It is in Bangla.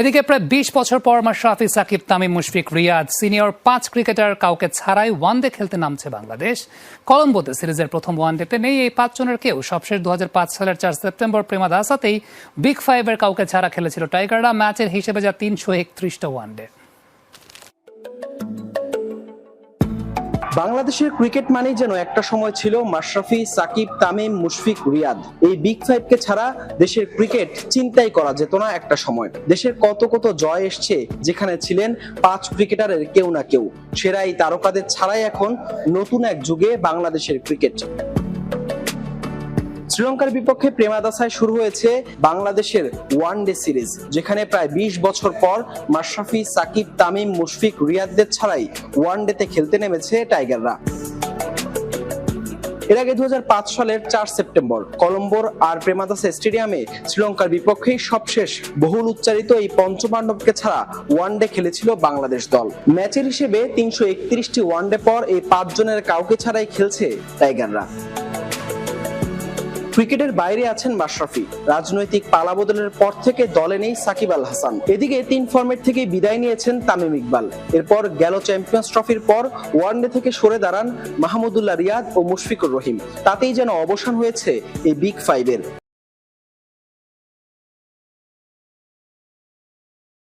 এদিকে প্রায় বিশ বছর পর মাশরাফি সাকিব, তামিম, মুশফিক, রিয়াদ সিনিয়র পাঁচ ক্রিকেটার কাউকে ছাড়াই ওয়ান ডে খেলতে নামছে বাংলাদেশ। কলম্বোতে সিরিজের প্রথম ওয়ান ওয়ানডেতে নেই এই পাঁচজনের কেউ সবশেষ দু হাজার পাঁচ সালের চার সেপ্টেম্বর প্রেমা দাসাতেই বিগ ফাইভের কাউকে ছাড়া খেলেছিল টাইগাররা। ম্যাচের হিসেবে যা তিনশো একত্রিশটা ওয়ানডে। বাংলাদেশের ক্রিকেট মানেই যেন একটা সময় ছিল মাশরাফি, সাকিব, তামিম, মুশফিক, রিয়াদ। এই বিগ ফাইভকে ছাড়া দেশের ক্রিকেট চিন্তাই করা যেত না একটা সময়। দেশের কত কত জয় এসছে যেখানে ছিলেন পাঁচ ক্রিকেটারের কেউ না কেউ। সেরা এই তারকাদের ছাড়াই এখন নতুন এক যুগে বাংলাদেশের ক্রিকেট। শ্রীলঙ্কার বিপক্ষে প্রেমাদাসায় শুরু হয়েছে বাংলাদেশের ওয়ান ডে সিরিজ, যেখানে প্রায় ২০ বছর পর মাশরাফি, সাকিব, তামিম, মুশফিক, রিয়াদদের ছাড়াই ওয়ান ডেতে খেলতে নেমেছে টাইগাররা। এর আগে দু হাজার পাঁচ সালের চার সেপ্টেম্বর, কলম্বোর আর প্রেমাদাসা স্টেডিয়ামে শ্রীলঙ্কার বিপক্ষেই সবশেষ বহুল উচ্চারিত এই পঞ্চপাণ্ডবকে ছাড়া ওয়ানডে খেলেছিল বাংলাদেশ দল। ম্যাচের হিসেবে তিনশো একত্রিশটি ওয়ানডে পর এই পাঁচজনের কাউকে ছাড়াই খেলছে টাইগাররা। ক্রিকেটের বাইরে আছেন মাশরাফি। রাজনৈতিক পালাবদলের পর থেকে দলে নেই সাকিব আল হাসান। এদিকে তিন ফর্মেট থেকে বিদায় নিয়েছেন তামিম ইকবাল। এরপর গেল চ্যাম্পিয়ন্স ট্রফির পর ওয়ানডে থেকে সরে দাঁড়ান মাহমুদুল্লাহ রিয়াদ ও মুশফিকুর রহিম। তাতেই যেন অবসান হয়েছে এই বিগ ফাইভের।